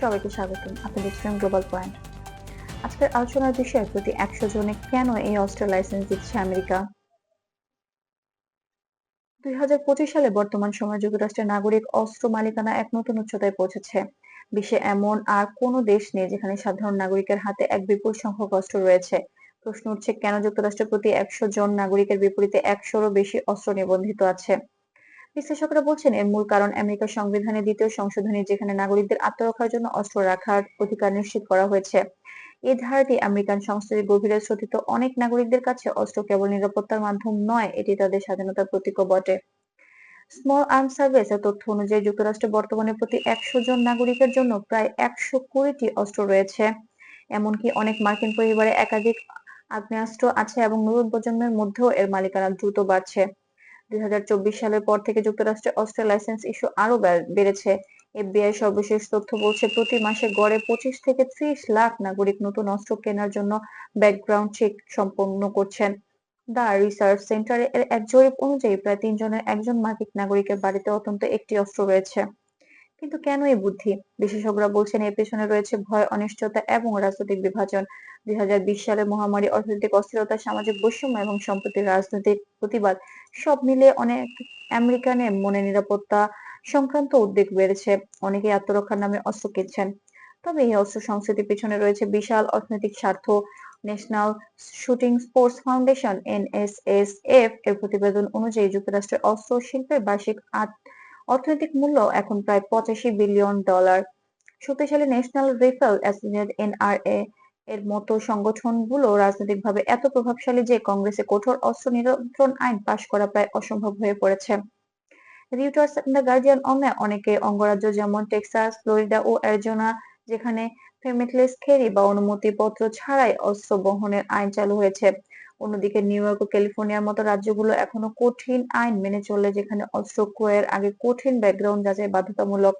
সবাইকে স্বাগতম। আপনি দেখছেন গ্লোবাল পয়েন্ট আজকের আলোচনার বিষয় প্রতি একশো জনে কেন এই অস্ত্র লাইসেন্স দিচ্ছে আমেরিকা? দুই হাজার পঁচিশ সালে বর্তমান সময়ে যুক্তরাষ্ট্রের নাগরিক অস্ত্র মালিকানা এক নতুন উচ্চতায় পৌঁছেছে। বিশ্বে এমন আর কোনো দেশ নেই যেখানে সাধারণ নাগরিকের হাতে এক বিপুল সংখ্যক অস্ত্র রয়েছে। প্রশ্ন উঠছে, কেন যুক্তরাষ্ট্রের প্রতি একশো জন নাগরিকের বিপরীতে একশোরও বেশি অস্ত্র নিবন্ধিত আছে? বিশ্লেষকরা বলছেন, এর মূল কারণ আমেরিকার সংবিধানের দ্বিতীয় সংশোধনী যেখানে নাগরিকদের আত্মরক্ষার জন্য অস্ত্র রাখার অধিকার নিশ্চিত করা হয়েছে। এই ধারাটি আমেরিকান সংস্কৃতির গভীরে শ্রোতিত অনেক নাগরিকদের কাছে অস্ত্র কেবল নিরাপত্তার মাধ্যম নয়, এটি তাদের স্বাধীনতার প্রতীকও বটে। স্মল আর্ম সার্ভিস এর তথ্য অনুযায়ী যুক্তরাষ্ট্রে বর্তমানে প্রতি একশো জন নাগরিকের জন্য প্রায় একশো কুড়িটি অস্ত্র রয়েছে। এমনকি অনেক মার্কিন পরিবারে একাধিক আগ্নেয়াস্ত্র আছে এবং নতুন প্রজন্মের মধ্যেও এর মালিকানা দ্রুত বাড়ছে। দুই হাজার চব্বিশ সালের পর থেকে যুক্তরাষ্ট্রে অস্ত্র লাইসেন্স ইস্যু আরও বেড়- বেড়েছে। এফবিআই সর্বশেষ তথ্য বলছে, প্রতি মাসে গড়ে পঁচিশ থেকে ত্রিশ লাখ নাগরিক নতুন অস্ত্র কেনার জন্য ব্যাকগ্রাউন্ড চেক সম্পন্ন করছেন। দা রিসার্চ সেন্টারের এক জরিপ অনুযায়ী প্রায় তিনজনের একজন মার্কিন নাগরিকের বাড়িতে অন্তত একটি অস্ত্র রয়েছে। কিন্তু কেন এই বুদ্ধি? বিশেষজ্ঞরা বলছেন, এর পেছনে রয়েছে ভয়, অনিশ্চয়তা এবং রাজনৈতিক বিভাজন। দুই সালে মহামারী, অর্থনৈতিক অস্থিরতা, সামাজিক বৈষম্য এবং সম্প্রতি রাজনৈতিক প্রতিবাদ, সব মিলিয়ে অনেক আমেরিকানের মনে নিরাপত্তা সংক্রান্ত উদ্বেগ বেড়েছে। অনেকেই আত্মরক্ষার নামে অস্ত্র কিনছেন। তবে এই অস্ত্র সংস্কৃতির পিছনে রয়েছে বিশাল অর্থনৈতিক স্বার্থ। National Shooting Sports Foundation, NSSF, এর প্রতিবেদন অনুযায়ী যুক্তরাষ্ট্রের অস্ত্র শিল্পের বার্ষিক আট- অর্থনৈতিক মূল্য এখন প্রায় পঁচাশি বিলিয়ন ডলার। শক্তিশালী ন্যাশনাল রিফেল অ্যাসোসিয়েট এনআরএ এর মতো সংগঠনগুলো রাজনৈতিকভাবে এত প্রভাবশালী যে কংগ্রেসে কঠোর অস্ত্র নিয়ন্ত্রণ আইন পাশ করা প্রায় অসম্ভব হয়ে পড়েছে। রিউটার্স দ্য গার্ডিয়ান অন্যায় অনেকে অঙ্গরাজ্য যেমন টেক্সাস, ফ্লোরিডা ও অ্যারিজোনা, যেখানে ফেমিটলেস ক্যারি বা অনুমতিপত্র ছাড়াই অস্ত্র বহনের আইন চালু হয়েছে। অন্যদিকে নিউ ইয়র্ক ও ক্যালিফোর্নিয়ার মতো রাজ্যগুলো এখনও কঠিন আইন মেনে চলে যেখানে অস্ত্র ক্রয়ের আগে কঠিন ব্যাকগ্রাউন্ড যাচাই বাধ্যতামূলক।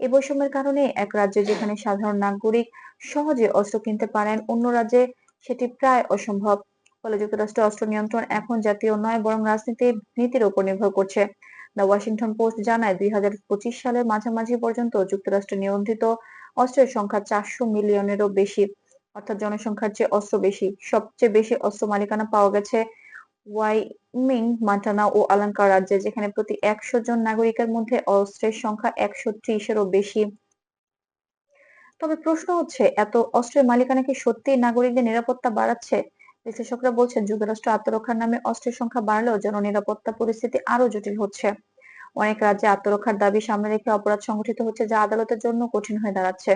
এই বৈষম্যের কারণে এক রাজ্যে যেখানে সাধারণ নাগরিক সহজে অস্ত্র কিনতে পারেন, অন্য রাজ্যে সেটি প্রায় অসম্ভব। ফলে যুক্তরাষ্ট্রের অস্ত্র নিয়ন্ত্রণ এখন জাতীয় নয়, বরং রাজনীতির নীতির উপর নির্ভর করছে। দ্য ওয়াশিংটন পোস্ট জানায়, দুই হাজার পঁচিশ সালের মাঝামাঝি পর্যন্ত যুক্তরাষ্ট্রে নিয়ন্ত্রিত অস্ত্রের সংখ্যা চারশো মিলিয়নেরও বেশি। অর্থাৎ জনসংখ্যার চেয়ে অস্ত্র বেশি। সবচেয়ে বেশি অস্ত্র মালিকানা পাওয়া গেছে ওয়াইমিং মান্টানা ও আলাঙ্কা রাজ্যে, যেখানে প্রতি একশো জন নাগরিকের মধ্যে অস্ত্রের সংখ্যা একশো ত্রিশেরও বেশি। তবে প্রশ্ন হচ্ছে, এত অস্ত্রের মালিকানা কি সত্যিই নাগরিকদের নিরাপত্তা বাড়াচ্ছে? বিশ্লেষকরা বলছেন, যুক্তরাষ্ট্র আত্মরক্ষার নামে অস্ত্রের সংখ্যা বাড়লেও জননিরাপত্তা পরিস্থিতি আরও জটিল হচ্ছে। অনেক রাজ্যে আত্মরক্ষার দাবি সামনে রেখে অপরাধ সংগঠিত হচ্ছে, যা আদালতের জন্য কঠিন হয়ে দাঁড়াচ্ছে।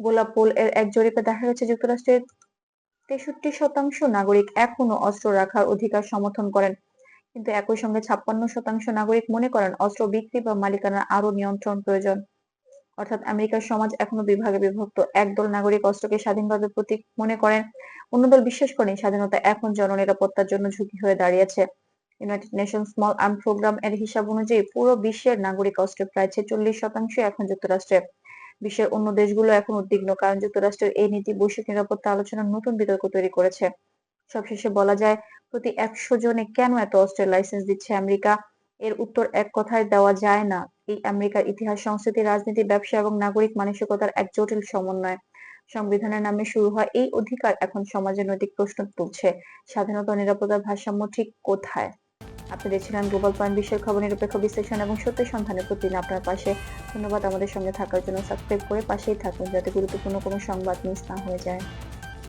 গোলাপোল এর এক জরিপে দেখা গেছে যুক্তরাষ্ট্রের তেষট্টি শতাংশ নাগরিক এখনও অস্ত্র রাখার অধিকার সমর্থন করেন। কিন্তু একই সঙ্গে ছাপ্পান্ন শতাংশ নাগরিক মনে করেন অস্ত্র বিক্রি বা মালিকানার আরও নিয়ন্ত্রণ প্রয়োজন। অর্থাৎ আমেরিকার সমাজ এখনও বিভাগে বিভক্ত। একদল নাগরিক অস্ত্রকে স্বাধীনভাবে প্রতীক মনে করেন। অন্য দল বিশ্বাস করেন, স্বাধীনতা এখন জননিরাপত্তার জন্য ঝুঁকি হয়ে দাঁড়িয়েছে। United Nation small arm program এর হিসাব অনুযায়ী পুরো বিশ্বের নাগরিক অস্ত্রের প্রায় ছেচল্লিশ শতাংশ এখন যুক্তরাষ্ট্রে। বিশ্বের অন্য দেশগুলো এখন উদ্বিগ্ন, কারণ যুক্তরাষ্ট্রের এই নীতি বৈশ্বিক নিরাপত্তা আলোচনার নতুন বিতর্ক তৈরি করেছে। সবশেষে বলা যায়, প্রতি একশো জনে কেন এত অস্ত্রের লাইসেন্স দিচ্ছে আমেরিকা? এর উত্তর এক কথায় দেওয়া যায় না। এই আমেরিকার ইতিহাস, সংস্কৃতি, রাজনীতি, ব্যবসা এবং নাগরিক মানসিকতার এক জটিল সমন্বয়। সংবিধানের নামে শুরু হয় এই অধিকার, এখন সমাজের নৈতিক প্রশ্ন তুলছে। স্বাধীনতা নিরাপত্তার ভারসাম্য ঠিক কোথায়? আপনি ছিলাম গ্লোবাল পয়েন্ট বিশ্বের খবর, নিরপেক্ষ বিশ্লেষণ এবং সত্যের সন্ধানের প্রতিদিন আপনার পাশে। ধন্যবাদ আমাদের সঙ্গে থাকার জন্য। সাবস্ক্রাইব করে পাশেই থাকুন, যাতে গুরুত্বপূর্ণ কোনো সংবাদ মিস না হয়ে যায়।